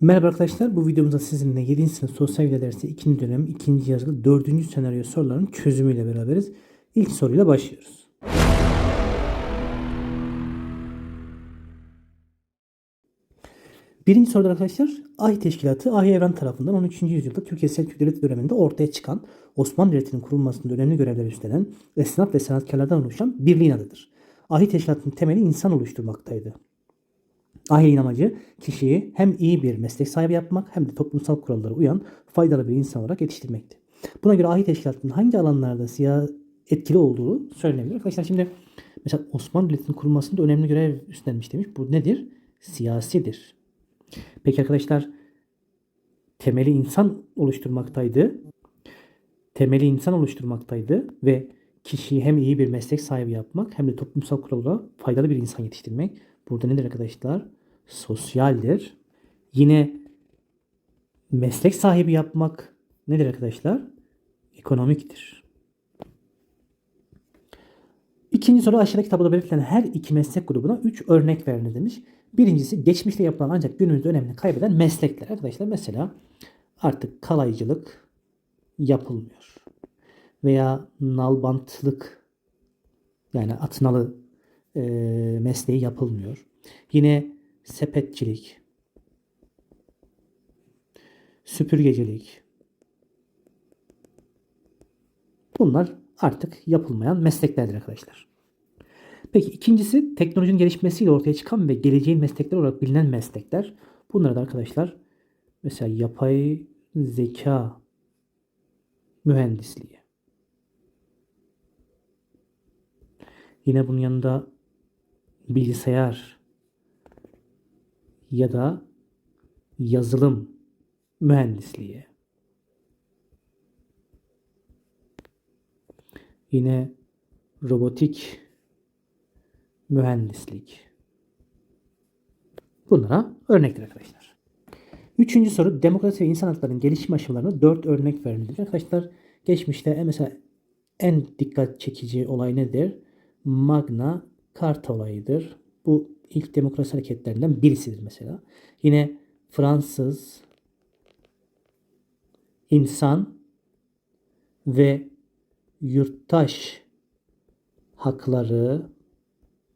Merhaba arkadaşlar. Bu videomuzda sizinle 7. sınıf sosyal bilgiler dersi 2. dönem 2. yazılı 4. senaryo sorularının çözümüyle beraberiz. İlk soruyla başlıyoruz. Birinci soruda arkadaşlar Ahi Teşkilatı Ahi Evren tarafından 13. yüzyılda Türkiye Selçuk Devleti döneminde ortaya çıkan Osmanlı Devleti'nin kurulmasında önemli görevler üstlenen esnaf ve sanatkarlardan oluşan birliğin adıdır. Ahi Teşkilatı'nın temeli insan oluşturmaktaydı. Ahi'nin amacı kişiyi hem iyi bir meslek sahibi yapmak hem de toplumsal kurallara uyan faydalı bir insan olarak yetiştirmekti. Buna göre Ahi Teşkilatı'nın hangi alanlarda siyah etkili olduğu söylenebilir. Arkadaşlar şimdi mesela Osmanlı Devleti'nin kurulmasında önemli görev üstlenmiş demiş. Bu nedir? Siyasidir. Peki arkadaşlar temeli insan oluşturmaktaydı. Temeli insan oluşturmaktaydı ve kişiyi hem iyi bir meslek sahibi yapmak hem de toplumsal kurallara faydalı bir insan yetiştirmek. Burada nedir arkadaşlar? Sosyaldir. Yine meslek sahibi yapmak nedir arkadaşlar? Ekonomiktir. İkinci soru aşağıdaki tabloda belirtilen her iki meslek grubuna 3 örnek verilir demiş. Birincisi geçmişte yapılan ancak günümüzde önemini kaybeden meslekler. Arkadaşlar mesela artık kalaycılık yapılmıyor. Veya nalbantlık yani atnalı e, mesleği yapılmıyor. Yine sepetçilik, süpürgecilik bunlar artık yapılmayan mesleklerdir arkadaşlar. Peki ikincisi teknolojinin gelişmesiyle ortaya çıkan ve geleceğin meslekleri olarak bilinen meslekler. Bunlar da arkadaşlar mesela yapay zeka mühendisliği. Yine bunun yanında bilgisayar ya da yazılım mühendisliği. Yine robotik mühendislik. Bunlara örnekler arkadaşlar. Üçüncü soru demokrasi ve insan haklarının gelişim aşamalarına dört örnek verilir. Arkadaşlar geçmişte mesela en dikkat çekici olay nedir? Magna Carta olayıdır. Bu ilk demokrasi hareketlerinden birisidir mesela. Yine Fransız insan ve yurttaş hakları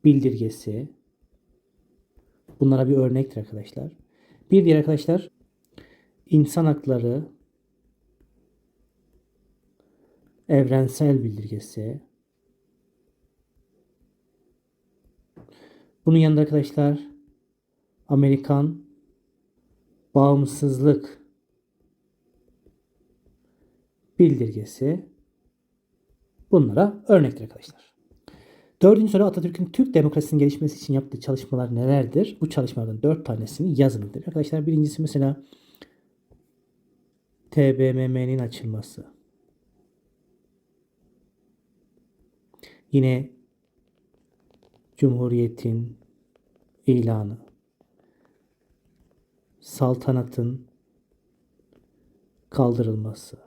bildirgesi. Bunlara bir örnektir arkadaşlar. Bir diğer arkadaşlar insan hakları evrensel bildirgesi. Bunun yanında arkadaşlar Amerikan bağımsızlık bildirgesi bunlara örnektir arkadaşlar. Dördüncü soru Atatürk'ün Türk demokrasisinin gelişmesi için yaptığı çalışmalar nelerdir? Bu çalışmalardan dört tanesini yazın. Arkadaşlar birincisi mesela TBMM'nin açılması. Yine Cumhuriyetin ilanı. Saltanatın kaldırılması.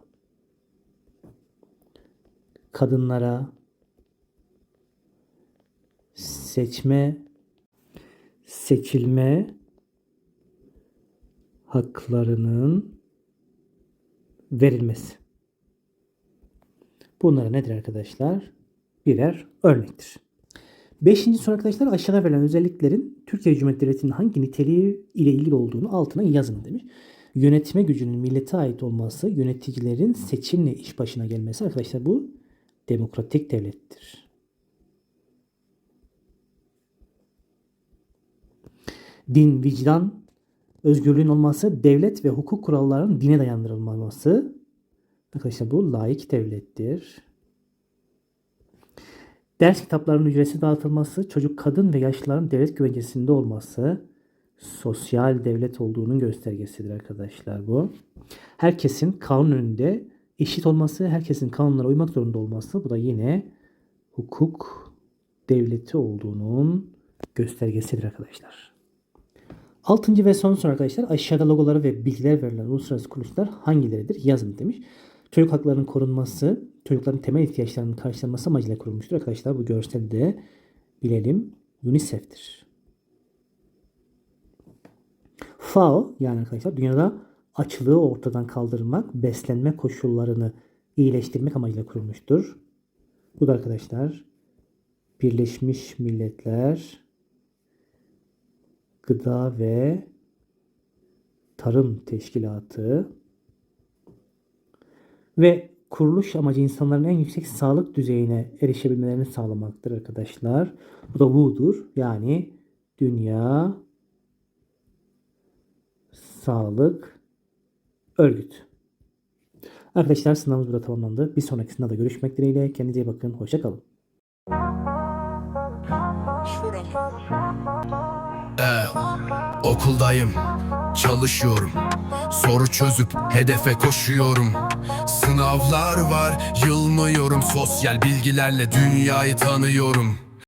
Kadınlara seçme, seçilme haklarının verilmesi. Bunlara nedir arkadaşlar? Birer örnektir. Beşinci soru arkadaşlar aşağıda verilen özelliklerin Türkiye Cumhuriyeti Devleti'nin hangi niteliği ile ilgili olduğunu altına yazın demiş. Yönetme gücünün millete ait olması, yöneticilerin seçimle iş başına gelmesi arkadaşlar bu demokratik devlettir. din, vicdan, özgürlüğün olması, devlet ve hukuk kurallarının dine dayandırılmaması. Arkadaşlar bu laik devlettir. Ders kitaplarının ücretsiz dağıtılması, çocuk, kadın ve yaşlıların devlet güvencesinde olması sosyal devlet olduğunun göstergesidir arkadaşlar bu. Herkesin kanun önünde eşit olması, herkesin kanunlara uymak zorunda olması bu da yine hukuk devleti olduğunun göstergesidir arkadaşlar. Altıncı ve son soru arkadaşlar aşağıda logoları ve bilgiler verilen uluslararası kuruluşlar hangileridir yazın demiş. Çocuk haklarının korunması, çocukların temel ihtiyaçlarının karşılanması amacıyla kurulmuştur arkadaşlar. Bu görselde bilelim UNICEF'tir. FAO yani arkadaşlar dünyada açlığı ortadan kaldırmak, beslenme koşullarını iyileştirmek amacıyla kurulmuştur. Bu da arkadaşlar Birleşmiş Milletler Gıda ve Tarım Teşkilatı ve kuruluş amacı insanların en yüksek sağlık düzeyine erişebilmelerini sağlamaktır arkadaşlar. Bu da WHO'dur. Yani Dünya Sağlık Örgütü. Arkadaşlar sınavımız burada tamamlandı. Bir sonraki sınavda görüşmek dileğiyle. Kendinize iyi bakın. Hoşça kalın. Ee, okuldayım, çalışıyorum. Soru çözüp hedefe koşuyorum. Sınavlar var, yılmıyorum. Sosyal bilgilerle dünyayı tanıyorum